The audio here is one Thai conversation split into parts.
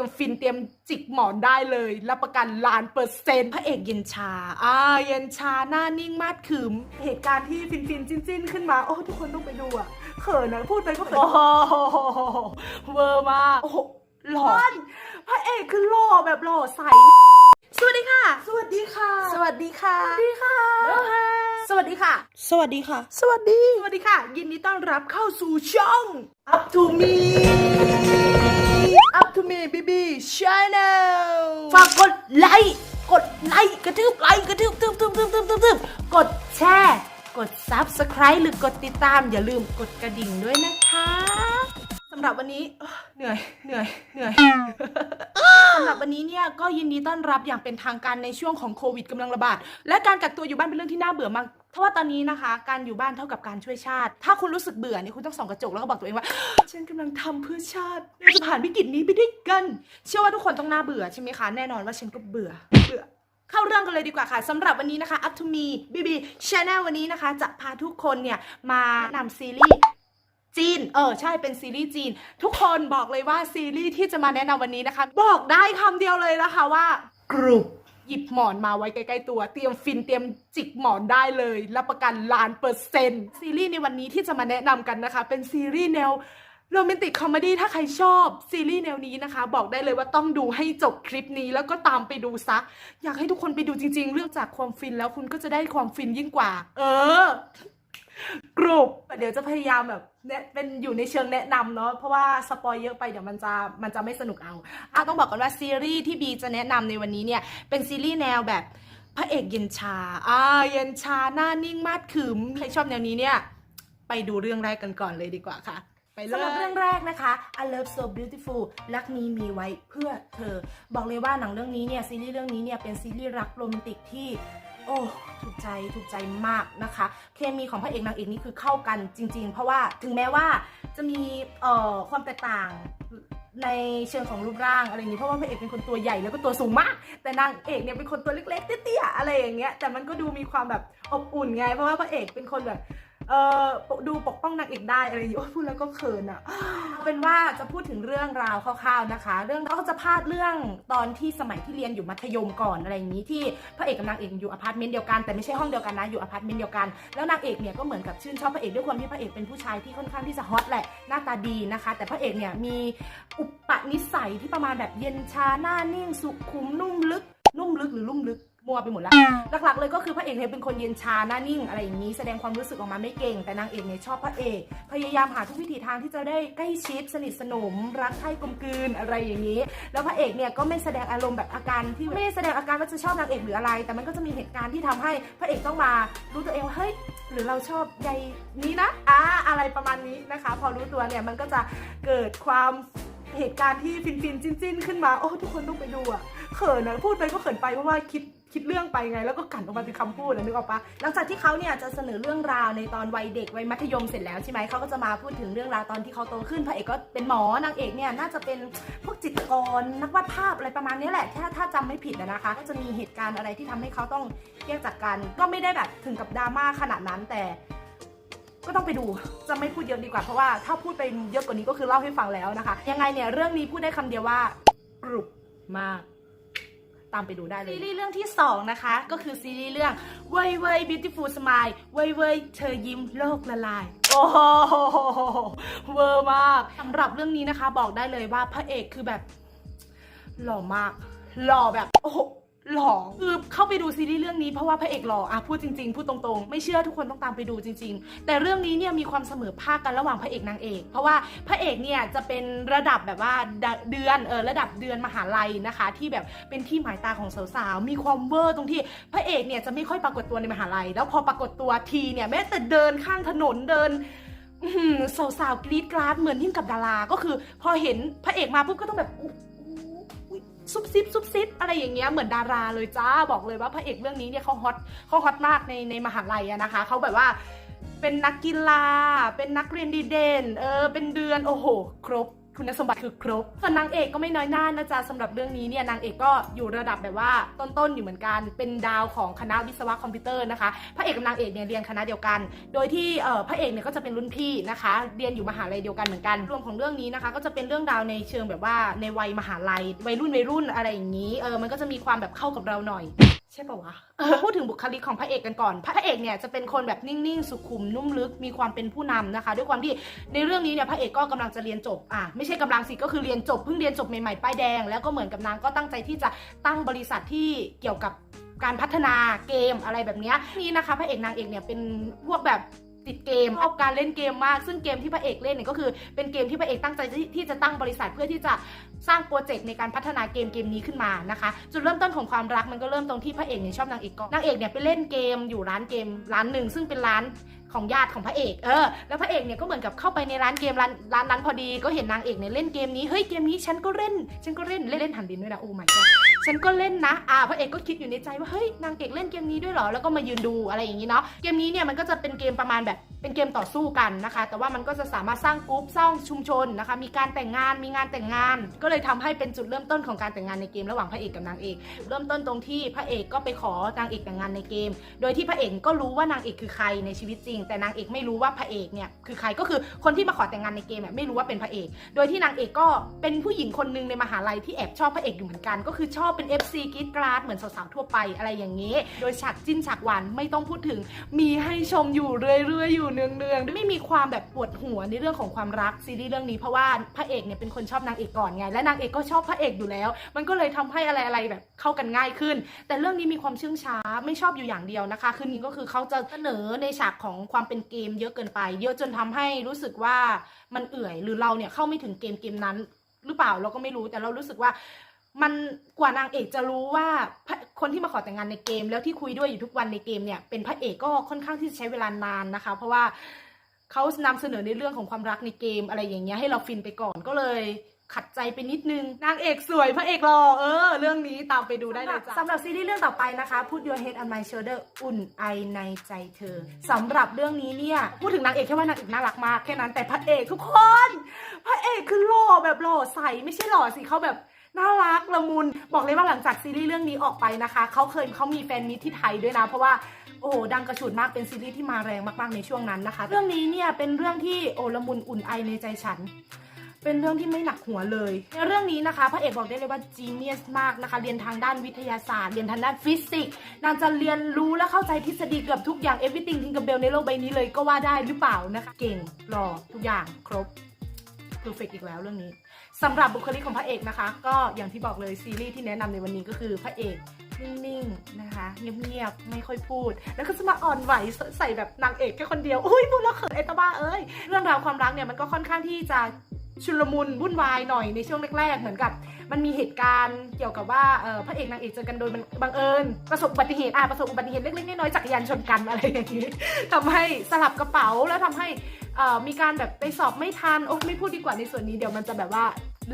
รียมฟินเตรียมจิกหมอนได้เลยรับประกันล้านเปอร์เซ็นต์พระเอกเย็นชาอ่าเย็นชาหน้านิ่งมาดขึมเหตุการณ์ที่ฟินฟินจิ้นจิ้นขึ้นมา โอ้ทุกคนต้องไปดูอะเขินนะพูดไปก็เขินโอ้โหเวอร์มากโอ้โหหล่อพระเอกคือหล่อแบบหล่อใสสวัสดีค่ะ สวัสดีค่ะ สวัสดีค่ะ สวัสดีค่ะ สวัสดีค่ะ สวัสดีค่ะ สวัสดี สวัสดีค่ะ ยินดีต้อนรับเข้าสู่ช่อง Up to me subscribe หรือกดติดตาม อย่าลืมกดกระดิ่งด้วยนะคะสำหรับวันนี้เหนื่อยเหนื่อยเหนื่อยสำหรับวันนี้เนี่ยก็ยินดีต้อนรับอย่างเป็นทางการในช่วงของโควิดกำลังระบาด และการกักตัวอยู่บ้านเป็นเรื่องที่น่าเบื่อมากเพราะว่าตอนนี้นะคะ การอยู่บ้านเท่ากับการช่วยชาติ ถ้าคุณรู้สึกเบื่อเนี่ยคุณต้องส่องกระจกแล้วก็บอกตัวเองว่า ฉันกำลังทำเพื่อชาติเราจะผ่านวิกฤตนี้ไปด้วยกัน เชื่อว่าทุกคนต้องน่าเบื่อใช่ไหมคะ แน่นอนว่าฉันก็เบื่อเบื่อ เข้าเรื่องกันเลยดีกว่าค่ะสำหรับวันนี้นะคะ Up to me BB Channel วันนี้นะคะ จะพาทุกคนเนี่ยมานำซีรีส์จีน เออ ใช่ เป็นซีรีส์จีน ทุกคนบอกเลยว่าซีรีส์ที่จะมาแนะนำวันนี้นะคะ บอกได้คำเดียวเลยนะคะว่ากรุบหยิบหมอนมาไว้ใกล้ๆตัว เตรียมฟินเตรียมจิกหมอนได้เลย รับประกันล้านเปอร์เซ็นต์ซีรีส์ในวันนี้ที่จะมาแนะนำกันนะคะ เป็นซีรีส์แนว โรแมนติกคอมเมดี้ถ้าใครชอบซีรีส์แนวนี้นะคะ บอกได้เลยว่าต้องดูให้จบคลิปนี้แล้วก็ตามไปดูซะ อยากให้ทุกคนไปดูจริงๆเรื่องจากความฟินแล้วคุณก็จะได้ความฟินยิ่งกว่า เออกรุบเดี๋ยวจะพยายามแบบเนี่ยเป็นอยู่ในเชิงแนะนำเนาะเพราะว่าสปอยเยอะไปเดี๋ยวมันจะมันจะไม่สนุกเอาอะต้องบอกก่อนว่าซีรีส์ที่บีจะแนะนำในวันนี้เนี่ยเป็นซีรีส์แนวแบบพระเอกเย็นชาอ่าเย็นชาหน้านิ่งมาดขึมใครชอบแนวนี้เนี่ย ไปดูเรื่องแรกกันก่อนเลยดีกว่าค่ะ สำหรับเรื่องแรกนะคะ I Love So Beautiful รักนี้มีไว้เพื่อเธอ บอกเลยว่าหนังเรื่องนี้เนี่ยซีรีส์เรื่องนี้เนี่ยเป็นซีรีส์รักโรแมนติกที่โอ้ถูกใจถูกใจมากนะคะ เคมีของพระเอกนางเอกนี่คือเข้ากันจริง ๆ เพราะว่าถึงแม้ว่าจะมีเอ่อความแตกต่างในเชิงของรูปร่างอะไรอย่างนี้เพราะว่าพระเอกเป็นคนตัวใหญ่แล้วก็ตัวสูงมาก แต่นางเอกเนี่ยเป็นคนตัวเล็กๆเตี้ยๆอะไรอย่างเงี้ยแต่มันก็ดูมีความแบบอบอุ่นไง เพราะว่าพระเอกเป็นคนแบบ เออดูปกป้องนางเอกได้อะไรอย่างนี้ยพูดแล้วก็เขินอะเป็นว่าจะพูดถึงเรื่องราวคร่าวๆนะคะ เรื่องก็จะพาดเรื่องตอนที่สมัยที่เรียนอยู่มัธยมก่อนอะไรอย่างนี้ที่พระเอกกับนางเอกอยู่อพาร์ตเมนต์เดียวกันแต่ไม่ใช่ห้องเดียวกันนะอยู่อพาร์ตเมนต์เดียวกันแล้วนางเอกเนี่ยก็เหมือนกับชื่นชอบพระเอกด้วยความที่พระเอกเป็นผู้ชายที่ค่อนข้างที่จะฮอตแหละหน้าตาดีนะคะ แต่พระเอกเนี่ยมีอุปนิสัยที่ประมาณแบบเย็นชาหน้านิ่งสุขุมนุ่มลึก นุ่มลึกหรือลุ่มลึก มัวไปหมดแล้วหลักๆเลยก็คือพระเอกเนี่ยเป็นคนเย็นชาหน้านิ่งอะไรอย่างนี้แสดงความรู้สึกออกมาไม่เก่ง แต่นางเอกเนี่ยชอบพระเอก พยายามหาทุกวิถีทางที่จะได้ใกล้ชิดสนิทสนม รักใคร่กลมกลืนอะไรอย่างนี้ แล้วพระเอกเนี่ยก็ไม่แสดงอารมณ์แบบอาการที่ไม่ได้แสดงอาการว่าจะชอบนางเอกหรืออะไร แต่มันก็จะมีเหตุการณ์ที่ทำให้พระเอกต้องมารู้ตัวเองว่าเฮ้ยหรือเราชอบใยนี้นะอ่าอะไรประมาณนี้นะคะ พอรู้ตัวเนี่ยมันก็จะเกิดความเหตุการณ์ที่ฟินฟินๆจิ้นจิ้นๆ ขึ้นมา โอ้ ทุกคนต้องไปดูอะเขินนะ พูดไปก็เขินไปเพราะว่าคิด คิดเรื่องไปไง แล้วก็กั่นออกมาเป็นคำพูดนะนึกออกปะหลังจากที่เขาเนี่ยจะเสนอเรื่องราวในตอนวัยเด็กวัยมัธยมเสร็จแล้วใช่ไหมเขาก็จะมาพูดถึงเรื่องราวตอนที่เขาโตขึ้นพระเอกก็เป็นหมอนางเอกเนี่ยน่าจะเป็นพวกจิตรกรนักวาดภาพอะไรประมาณนี้แหละถ้าถ้าจำไม่ผิดนะคะ ก็จะมีเหตุการณ์อะไรที่ทำให้เขาต้องแยกจากกัน ก็ไม่ได้แบบถึงกับดราม่าขนาดนั้นแต่ก็ต้องไปดู จะไม่พูดเยอะดีกว่าเพราะว่าถ้าพูดไปเยอะกว่านี้ก็คือเล่าให้ฟังแล้วนะคะ ยังไงเนี่ยเรื่องนี้พูดได้คำเดียวว่ากรุบมาก ตามไปดูได้เลยซีรีส์เรื่องที่ 2 นะคะ ก็คือซีรีส์เรื่องเว่ยเว่ย beautiful smile เว่ยเว่ยเธอยิ้มโลกละลาย โอ้โหเวอร์มากสำหรับเรื่องนี้นะคะ บอกได้เลยว่าพระเอกคือแบบ หล่อมาก หล่อแบบโอ้ หล่อคือเข้าไปดูซีรีส์เรื่องนี้เพราะว่าพระเอกหล่ออะพูดจริงๆพูดตรงๆ ไม่เชื่อทุกคนต้องตามไปดูจริง ๆ แต่เรื่องนี้เนี่ยมีความเสมอภาคกันระหว่างพระเอกนางเอก เพราะว่าพระเอกเนี่ยจะเป็นระดับแบบว่าเดือนเออระดับเดือนมหาลัยนะคะ ที่แบบเป็นที่หมายตาของสาวๆมีความเวอร์ตรงที่พระเอกเนี่ยจะไม่ค่อยปรากฏตัวในมหาลัย แล้วพอปรากฏตัวทีเนี่ยแม้แต่เดินข้างถนนเดินสาวๆกรี๊ดกราดเหมือนยิ่งกับดารา ก็คือ พอเห็นพระเอกมาปุ๊บก็ต้องแบบ ซุบซิบซุบซิบอะไรอย่างเงี้ยเหมือนดาราเลยจ้าบอกเลยว่าพระเอกเรื่องนี้เนี่ยเขาฮอตเขาฮอตมากในในมหาลัยอะนะคะเขาแบบว่าเป็นนักกีฬา เป็นนักเรียนดีเด่นเออเป็นเดือนโอ้โห ครบ คุณสมบัติคือครบส่วนนางเอกก็ไม่น้อยหน้านะจ๊ะสำหรับเรื่องนี้เนี่ยนางเอกก็อยู่ระดับแบบว่าต้นๆอยู่เหมือนกัน เป็นดาวของคณะวิศวะคอมพิวเตอร์นะคะพระเอกกับนางเอกเนี่ยเรียนคณะเดียวกัน โดยที่เออพระเอกเนี่ยก็จะเป็นรุ่นพี่นะคะ เรียนอยู่มหาลัยเดียวกันเหมือนกัน รวมของเรื่องนี้นะคะ ก็จะเป็นเรื่องราวในเชิงแบบว่าในวัยมหาลัย วัยรุ่นวัยรุ่นอะไรอย่างนี้เออมันก็จะมีความแบบเข้ากับเราหน่อย ใช่ปะวะพูดถึงบุคลิกของพระเอกกันก่อน พระเอกเนี่ยจะเป็นคนแบบนิ่งๆ สุขุมนุ่มลึกมีความเป็นผู้นำนะคะ ด้วยความที่ในเรื่องนี้เนี่ยพระเอกก็กำลังจะเรียนจบอะไม่ใช่กำลังสิก็คือเรียนจบเพิ่งเรียนจบใหม่ๆป้ายแดง แล้วก็เหมือนกับนางก็ตั้งใจที่จะตั้งบริษัทที่เกี่ยวกับการพัฒนาเกมอะไรแบบนี้นี่นะคะ พระเอกนางเอกเนี่ยเป็นพวกแบบ ติดเกมเอาการเล่นเกมมาก ซึ่งเกมที่พระเอกเล่นเนี่ยก็คือเป็นเกมที่พระเอกตั้งใจที่ที่จะตั้งบริษัทเพื่อที่จะสร้างโปรเจกต์ในการพัฒนาเกมเกมนี้ขึ้นมานะคะ จุดเริ่มต้นของความรักมันก็เริ่มตรงที่พระเอกเนี่ยชอบนางเอกก่อนนางเอกเนี่ยไปเล่นเกมอยู่ร้านเกมร้านหนึ่งซึ่งเป็นร้าน ของญาติของพระเอก เออ แล้วพระเอกเนี่ยก็เหมือนกับเข้าไปในร้านเกมร้านร้านนั้นพอดี ก็เห็นนางเอกเนี่ยเล่นเกมนี้ เฮ้ยเกมนี้ฉันก็เล่น ฉันก็เล่นเล่นเล่นหันดินด้วยนะโอ้ my god ฉันก็เล่นนะ อ่า พระเอกก็คิดอยู่ในใจว่า เฮ้ยนางเอกเล่นเกมนี้ด้วยเหรอ แล้วก็มายืนดูอะไรอย่างนี้เนาะ เกมนี้เนี่ยมันก็จะเป็นเกมประมาณแบบ เป็นเกมต่อสู้กันนะคะ แต่ว่ามันก็จะสามารถสร้างกรุ๊ปสร้างชุมชนนะคะ มีการแต่งงาน มีงานแต่งงาน ก็เลยทำให้เป็นจุดเริ่มต้นของการแต่งงานในเกมระหว่างพระเอกกับนางเอก เริ่มต้นตรงที่พระเอกก็ไปขอนางเอกแต่งงานในเกม โดยที่พระเอกก็รู้ว่านางเอกคือใครในชีวิตจริง แต่นางเอกไม่รู้ว่าพระเอกเนี่ยคือใคร ก็คือคนที่มาขอแต่งงานในเกมเนี่ยไม่รู้ว่าเป็นพระเอก โดยที่นางเอกก็เป็นผู้หญิงคนหนึ่งในมหาลัยที่แอบชอบพระเอกอยู่เหมือนกัน ก็คือชอบเป็น FC กรีดกราดเหมือนสาวๆทั่วไปอะไรอย่างนี้ โดยฉากจิ้นฉากหวานไม่ต้องพูดถึง มีให้ชมอยู่เรื่อยๆอยู่เนืองๆไม่มีความแบบปวดหัวในเรื่องของความรักซีรีส์เรื่องนี้เพราะว่าพระเอกเนี่ยเป็นคนชอบนางเอกก่อนไง และนางเอกก็ชอบพระเอกอยู่แล้ว มันก็เลยทำให้อะไรๆแบบเข้ากันง่ายขึ้น แต่เรื่องนี้มีความเชื่องช้าไม่ชอบอยู่อย่างเดียวนะคะคือนี้ก็คือเขาจะเสนอในฉากของความเป็นเกมเยอะเกินไป เยอะจนทำให้รู้สึกว่ามันเอื่อย หรือเราเนี่ยเข้าไม่ถึงเกมเกมนั้น หรือเปล่าเราก็ไม่รู้แต่เรารู้สึกว่า มันกว่านางเอกจะรู้ว่าคนที่มาขอแต่งงานในเกม แล้วที่คุยด้วยอยู่ทุกวันในเกมเนี่ยเป็นพระเอกก็ค่อนข้างที่จะใช้เวลานานนะคะ เพราะว่าเขานำเสนอในเรื่องของความรักในเกมอะไรอย่างเงี้ยให้เราฟินไปก่อนก็เลยขัดใจไปนิดนึง นางเอกสวยพระเอกรอเออ เรื่องนี้ตามไปดูได้เลยจ้ะสำหรับซีรีส์เรื่องต่อไปนะคะ Put Your Head on My Shoulder อุ่นไอในใจเธอสำหรับเรื่องนี้เนี่ย พูดถึงนางเอกแค่ว่านางเอกน่ารักมากแค่นั้นแต่พระเอกทุกคน พระเอกคือหล่อแบบหล่อใสไม่ใช่หล่อสิเขาแบบ น่ารักละมุน บอกเลยว่าหลังจากซีรีส์เรื่องนี้ออกไปนะคะเขาเคยเขามีแฟนมิตรที่ไทยด้วยนะ เพราะว่าโอ้โหดังกระฉูดมากเป็นซีรีส์ที่มาแรงมากๆในช่วงนั้นนะคะ เรื่องนี้เนี่ยเป็นเรื่องที่โอละมุนอุ่นไอในใจฉัน เป็นเรื่องที่ไม่หนักหัวเลยในเรื่องนี้นะคะพระเอกบอกได้เลยว่าจีเนียสมากนะคะ เรียนทางด้านวิทยาศาสตร์ เรียนทางด้านฟิสิกส์นางจะเรียนรู้และเข้าใจทฤษฎีเกือบทุกอย่าง everything ทิงกับเบลในโลกใบนี้เลยก็ว่าได้หรือเปล่านะคะ เก่งหล่อทุกอย่างครบเพอร์เฟกอีกแล้วเรื่องนี้ สำหรับบุคลิกของพระเอกนะคะ ก็อย่างที่บอกเลยซีรีส์ที่แนะนำในวันนี้ก็คือพระเอกนิ่งๆนะคะ เงียบๆ ไม่ค่อยพูด แล้วก็จะมาอ่อนไหวใส่แบบนางเอกแค่คนเดียวอุ้ยพูดแล้วเขินไอ้ตาบ้าเอ้ยเรื่องราวความรักเนี่ยมันก็ค่อนข้างที่จะชุลมุนวุ่นวายหน่อยในช่วงแรกๆ เหมือนกับ มันมีเหตุการณ์เกี่ยวกับว่าเออพระเอกนางเอกเจอกันโดยบังเอิญ ประสบอุบัติเหตุอะประสบอุบัติเหตุเล็กๆน้อยๆจักรยานชนกันอะไรอย่างนี้ทำให้สลับกระเป๋าแล้วทำให้มีการแบบไปสอบไม่ทันโอ้ไม่พูดดีกว่าในส่วนนี้เดี๋ยวมันจะแบบว่า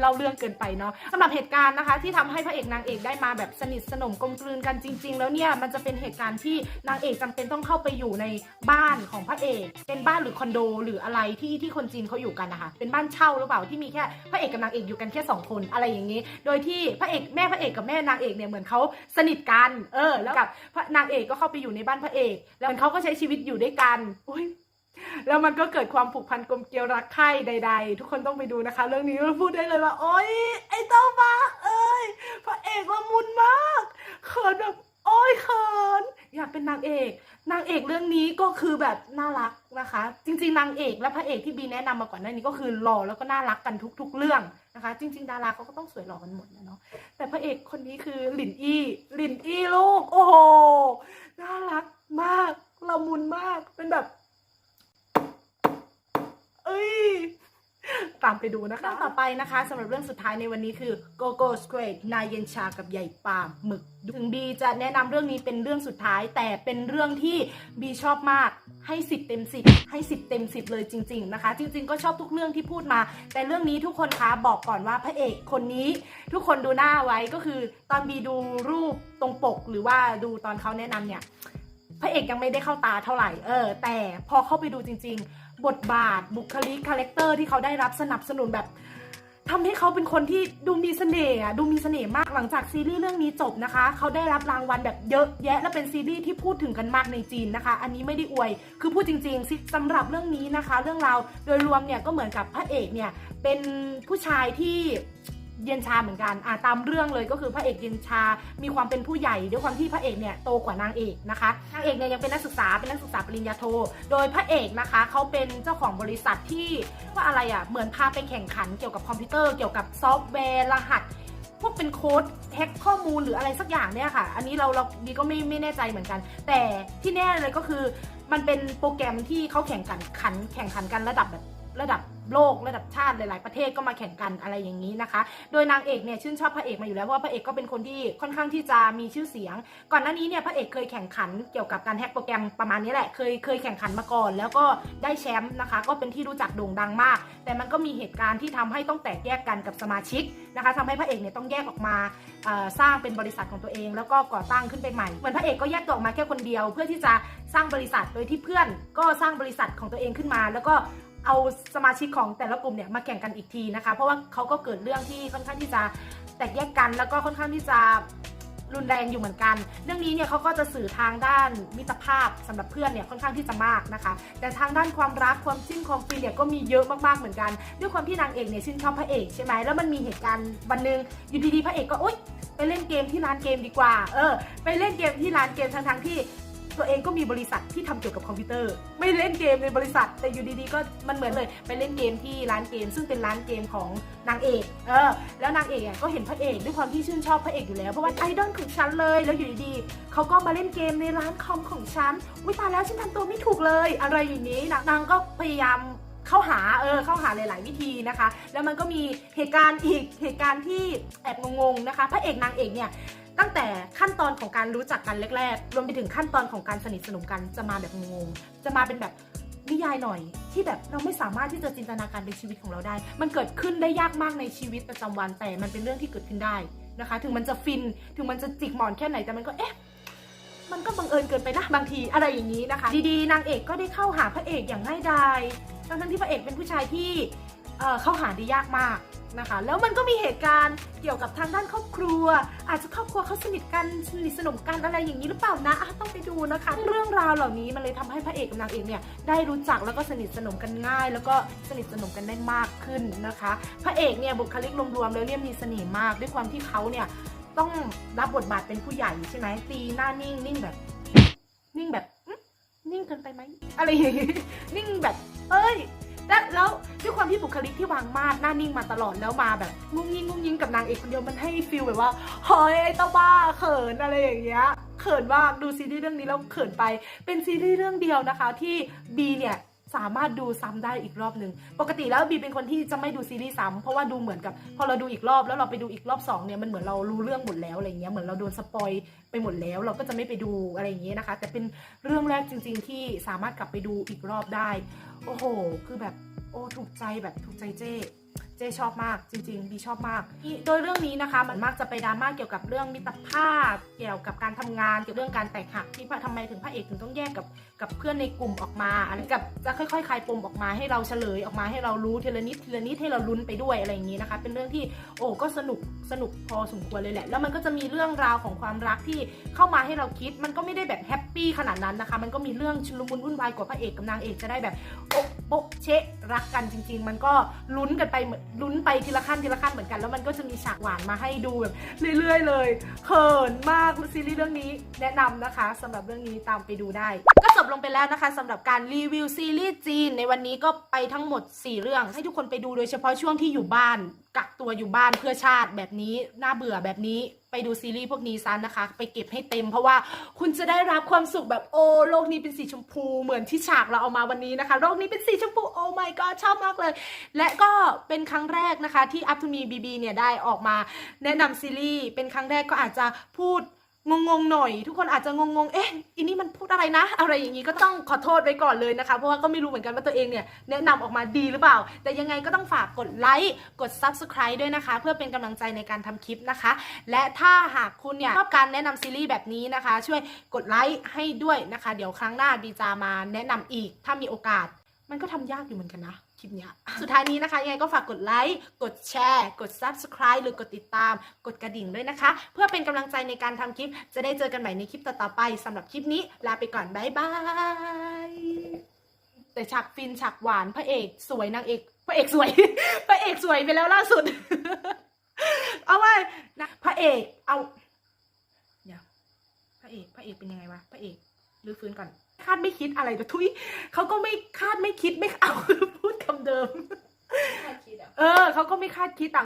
เล่าเรื่องเกินไปเนาะสำหรับเหตุการณ์นะคะ ที่ทำให้พระเอกนางเอกได้มาแบบสนิทสนมกลมกลืนกันจริง ๆ แล้วเนี่ยมันจะเป็นเหตุการณ์ที่นางเอกจำเป็นต้องเข้าไปอยู่ในบ้านของพระเอก เป็นบ้านหรือคอนโด หรืออะไรที่ที่คนจีนเขาอยู่กันนะคะเป็นบ้านเช่าหรือเปล่าที่มีแค่พระเอกกับนางเอกอยู่กันแค่สองคนอะไรอย่างนี้ โดยที่พระเอกแม่พระเอกกับแม่นางเอกเนี่ยเหมือนเขาสนิทกัน เออ แล้วกับพระนางเอกก็เข้าไปอยู่ในบ้านพระเอก แล้วเขาก็ใช้ชีวิตอยู่ด้วยกันอุ้ย แล้วมันก็เกิดความผูกพันกลมเกลียวรักใคร่ใด ๆ ทุกคนต้องไปดูนะคะ เรื่องนี้เราพูดได้เลยว่า โอ๊ยไอ้เต้าบ้าเอ้ยพระเอกละมุนมากเขินแบบโอ๊ยเขินอยากเป็นนางเอก นางเอกเรื่องนี้ก็คือแบบน่ารักนะคะ จริงๆนางเอกและพระเอกที่บีแนะนำมาก่อนหน้านี้ก็คือหล่อแล้วก็น่ารักกันทุก ๆ เรื่องนะคะ จริง ๆ ดาราเขาก็ต้องสวยหล่อกันหมดนะเนาะแต่พระเอกคนนี้คือหลินอี้ลูก โอ้โหน่ารักมากละมุนมากเป็นแบบ เอ้ย ตามไป ดูนะคะ เรื่องต่อไปนะคะสำหรับเรื่องสุดท้ายในวันนี้คือ Go Go Square นายเย็นชากับใหญ่ปามหมึก ถึงบีจะแนะนำเรื่องนี้เป็นเรื่องสุดท้าย แต่เป็นเรื่องที่บีชอบมากให้สิบเต็มสิบให้สิบเต็มสิบเลยจริง ๆ นะคะ จริง ๆ ก็ชอบทุกเรื่องที่พูดมา แต่เรื่องนี้ทุกคนคะบอกก่อนว่าพระเอกคนนี้ทุกคนดูหน้าไว้ก็คือตอนบีดูรูปตรงปกหรือว่าดูตอนเขาแนะนำเนี่ยพระเอกยังไม่ได้เข้าตาเท่าไหร่เออ แต่พอเข้าไปดูจริง ๆ บทบาทบุคลิกคาแรคเตอร์ที่เขาได้รับสนับสนุนแบบทำให้เขาเป็นคนที่ดูมีเสน่ห์ดูมีเสน่ห์มากหลังจากซีรีส์เรื่องนี้จบนะคะ เขาได้รับรางวัลแบบเยอะแยะ และเป็นซีรีส์ที่พูดถึงกันมากในจีนนะคะ อันนี้ไม่ได้อวย คือพูดจริงๆสิสำหรับเรื่องนี้นะคะ เรื่องราวโดยรวมเนี่ยก็เหมือนกับพระเอกเนี่ยเป็นผู้ชายที่ เย็นชาเหมือนกันอ่าตามเรื่องเลยก็คือพระเอกเย็นชา มีความเป็นผู้ใหญ่ด้วยความที่พระเอกเนี่ยโตกว่านางเอกนะคะ นางเอกเนี่ยยังเป็นนักศึกษา เป็นนักศึกษาปริญญาโท โดยพระเอกนะคะเขาเป็นเจ้าของบริษัทที่ว่าอะไรอะ เหมือนพาไปแข่งขันเกี่ยวกับคอมพิวเตอร์ เกี่ยวกับซอฟต์แวร์รหัสพวกเป็นโค้ดแฮกข้อมูลหรืออะไรสักอย่างเนี่ยค่ะ อันนี้เราเราดีก็ไม่ไม่แน่ใจเหมือนกัน แต่ที่แน่เลยก็คือมันเป็นโปรแกรมที่เขาแข่งขันขันแข่งขันกันระดับแบบระดับ โลกระดับชาติหลาย ๆ ประเทศก็มาแข่งกันอะไรอย่างนี้นะคะ โดยนางเอกเนี่ยชื่นชอบพระเอกมาอยู่แล้วเพราะว่าพระเอกก็เป็นคนที่ค่อนข้างที่จะมีชื่อเสียง ก่อนหน้านี้เนี่ยพระเอกเคยแข่งขันเกี่ยวกับการแฮกโปรแกรมประมาณนี้แหละเคยเคยแข่งขันมาก่อน แล้วก็ได้แชมป์นะคะ ก็เป็นที่รู้จักโด่งดังมาก แต่มันก็มีเหตุการณ์ที่ทำให้ต้องแตกแยกกันกับสมาชิกนะคะทำให้พระเอกเนี่ยต้องแยกออกมาสร้างเป็นบริษัทของตัวเอง แล้วก็ก่อตั้งขึ้นไปใหม่เหมือนพระเอกก็แยกตัวออกมาแค่คนเดียว เพื่อที่จะสร้างบริษัทโดยที่เพื่อนก็สร้างบริษัทของตัวเองขึ้นมา แล้วก็ เอาสมาชิกของแต่ละกลุ่มเนี่ยมาแข่งกันอีกทีนะคะ เพราะว่าเขาก็เกิดเรื่องที่ค่อนข้างที่จะแตกแยกกันแล้วก็ค่อนข้างที่จะรุนแรงอยู่เหมือนกัน เรื่องนี้เนี่ยเขาก็จะสื่อทางด้านมิตรภาพสำหรับเพื่อนเนี่ยค่อนข้างที่จะมากนะคะ แต่ทางด้านความรักความจิ้นความฟินเนี่ยก็มีเยอะมากๆเหมือนกัน ด้วยความที่นางเอกเนี่ยชื่นชอบพระเอกใช่ไหมแล้วมันมีเหตุการณ์วันหนึ่งอยู่ดีๆพระเอกก็อุ๊ยไปเล่นเกมที่ร้านเกมดีกว่า เออ ไปเล่นเกมที่ร้านเกมทั้งๆที่ ตัวเองก็มีบริษัทที่ทำเกี่ยวกับคอมพิวเตอร์ ไม่เล่นเกมในบริษัท แต่อยู่ดีๆก็มันเหมือนเลยไปเล่นเกมที่ร้านเกม ซึ่งเป็นร้านเกมของนางเอกเออแล้วนางเอกก็เห็นพระเอกด้วยความที่ชื่นชอบพระเอกอยู่แล้วเพราะว่าไอดอลของฉันเลยแล้วอยู่ดีๆเขาก็มาเล่นเกมในร้านคอมของฉันวิตายแล้วฉันทำตัวไม่ถูกเลย อะไรอย่างนี้นางนางก็พยายามเข้าหาเออเข้าหาหลาย ๆ วิธีนะคะ แล้วมันก็มีเหตุการณ์อีกเหตุการณ์ที่แอบงงๆนะคะ พระเอกนางเอกเนี่ย ตั้งแต่ขั้นตอนของการรู้จักกันแรกๆ รวมไปถึงขั้นตอนของการสนิทสนมกันจะมาแบบงงๆ จะมาเป็นแบบนิยายหน่อย ที่แบบเราไม่สามารถที่จะจินตนาการในชีวิตของเราได้ มันเกิดขึ้นได้ยากมากในชีวิตประจำวันแต่มันเป็นเรื่องที่เกิดขึ้นได้นะคะ ถึงมันจะฟินถึงมันจะจิกหมอนแค่ไหนแต่มันก็เอ๊ะมันก็บังเอิญเกินไปนะบางทีอะไรอย่างนี้นะคะ ดีๆนางเอกก็ได้เข้าหาพระเอกอย่างง่ายดายทั้งที่พระเอกเป็นผู้ชายที่เเข้าหาได้ยากมาก นะคะ แล้วมันก็มีเหตุการณ์เกี่ยวกับทางด้านครอบครัว อาจจะครอบครัวเขาสนิทกันสนิทสนมกันอะไรอย่างนี้หรือเปล่านะะต้องไปดูนะคะ เรื่องราวเหล่านี้มันเลยทำให้พระเอกกับนางเอกเนี่ยได้รู้จักแล้วก็สนิทสนมกันง่าย แล้วก็สนิทสนมกันได้มากขึ้นนะคะ พระเอกเนี่ยบุคลิกรวมๆแล้วเนี่ยมีเสน่ห์มากด้วยความที่เขาเนี่ยต้องรับบทบาทเป็นผู้ใหญ่ใช่ไหมตีหน้านิ่งนิ่งแบบ นิ่งแบบนิ่งเกินไปไหมอะไรอย่างงี้นิ่งแบบ เอ้ย แล้วแล้วด้วยความที่บุคลิกที่วางมาดหน้านิ่งมาตลอดแล้วมาแบบงุ้งยิงงุ้งยิงกับนางเอกคนเดียวมันให้ฟิลแบบว่าเฮ้ยเต้าบ้าเขินอะไรอย่างเงี้ยเขินมากดูซีรีส์เรื่องนี้แล้วเขินไปเป็นซีรีส์เรื่องเดียวนะคะที่บีเนี่ย สามารถดูซ้ำได้อีกรอบหนึ่งปกติแล้วบีเป็นคนที่จะไม่ดูซีรีส์ซ้ำเพราะว่าดูเหมือนกับ พอเราดูอีกรอบแล้วเราไปดูอีกรอบสองเนี่ยมันเหมือนเรารู้เรื่องหมดแล้วอะไรเงี้ยเหมือนเราโดนสปอยไปหมดแล้ว เราก็จะไม่ไปดูอะไรอย่างเงี้ยนะคะ แต่เป็นเรื่องแรกจริง ๆ ที่สามารถกลับไปดูอีกรอบได้ โอ้โห คือแบบโอ้ถูกใจแบบถูกใจเจ๊ เจ้ชอบมากจริงๆบีชอบมาก โดยเรื่องนี้นะคะมันมักจะไปดราม่าเกี่ยวกับเรื่องมิตรภาพ เกี่ยวกับการทำงานเกี่ยวกับเรื่องการแตกหักที่พระทำไมถึงพระเอกถึงต้องแยกกับกับเพื่อนในกลุ่มออกมาอะไรกับจะค่อยๆคลายปมออกมาให้เราเฉลยออกมาให้เรารู้ทีละนิดทีละนิดให้เราลุ้นไปด้วยอะไรอย่างนี้นะคะ เป็นเรื่องที่โอ้ก็สนุกสนุกพอสมควรเลยแหละ แล้วมันก็จะมีเรื่องราวของความรักที่เข้ามาให้เราคิด มันก็ไม่ได้แบบแฮปปี้ขนาดนั้นนะคะ มันก็มีเรื่องชุลมุนวุ่นวายกว่าพระเอกกับนางเอกจะได้แบบ โป๊ะเชะรักกันจริง ๆ มันก็ลุ้นกันไปเหมือนลุ้นไปทีละขั้นทีละขั้นเหมือนกัน แล้วมันก็จะมีฉากหวานมาให้ดูแบบเรื่อยๆ เลยเขินมากซีรีส์เรื่องนี้แนะนำนะคะสำหรับเรื่องนี้ตามไปดูได้ ก็จบลงไปแล้วนะคะสำหรับการรีวิวซีรีส์จีน ในวันนี้ก็ไปทั้งหมด 4 เรื่อง ให้ทุกคนไปดูโดยเฉพาะช่วงที่อยู่บ้านกักตัวอยู่บ้านเพื่อชาติแบบนี้น่าเบื่อแบบนี้ ดูซีรีส์พวกนี้ซะนะคะ ไปเก็บให้เต็ม เพราะว่าคุณจะได้รับความสุขแบบโอ้โลกนี้เป็นสีชมพูเหมือนที่ฉากเราเอามาวันนี้นะคะ โลกนี้เป็นสีชมพูโอ้ my god ชอบมากเลย และก็เป็นครั้งแรกนะคะที่อัพทูมีบีบีเนี่ยได้ออกมาแนะนำซีรีส์เป็นครั้งแรกก็อาจจะพูด งงๆหน่อย ทุกคนอาจจะงงๆเอ๊ะอันนี้มันพูดอะไรนะ อะไรอย่างนี้ก็ต้องขอโทษไว้ก่อนเลยนะคะ เพราะว่าก็ไม่รู้เหมือนกันว่าตัวเองเนี่ยแนะนำออกมาดีหรือเปล่า แต่ยังไงก็ต้องฝากกดไลค์กด Subscribe ด้วยนะคะ เพื่อเป็นกำลังใจในการทำคลิปนะคะ และถ้าหากคุณเนี่ยชอบการแนะนำซีรีส์แบบนี้นะคะ ช่วยกดไลค์ให้ด้วยนะคะ เดี๋ยวครั้งหน้าบีจะมาแนะนำอีก ถ้ามีโอกาส มันก็ทำยากอยู่เหมือนกันนะ คลิปนี้สุดท้ายนี้นะคะยังไงก็ฝากกดไลค์กดแชร์ กด subscribe หรือกดติดตาม กดกระดิ่งด้วยนะคะ เพื่อเป็นกำลังใจในการทำคลิป จะได้เจอกันใหม่ในคลิปต่อๆไปสำหรับคลิปนี้ ลาไปก่อน บ๊ายบาย แต่ฉากฟินฉากหวานพระเอกสวยนางเอก พระเอกสวย พระเอกสวยไปแล้วล่าสุด เอาไว้นะพระเอกเอาเดี๋ยวพระเอกพระเอกเป็นยังไงวะพระเอกรื้อฟื้นก่อนคาดไม่คิดอะไรแต่ทุยเขาก็ไม่คาดไม่คิดไม่เอา คำเดิมไม่คิดอะเออเขาก็ไม่คาดคิดต่าง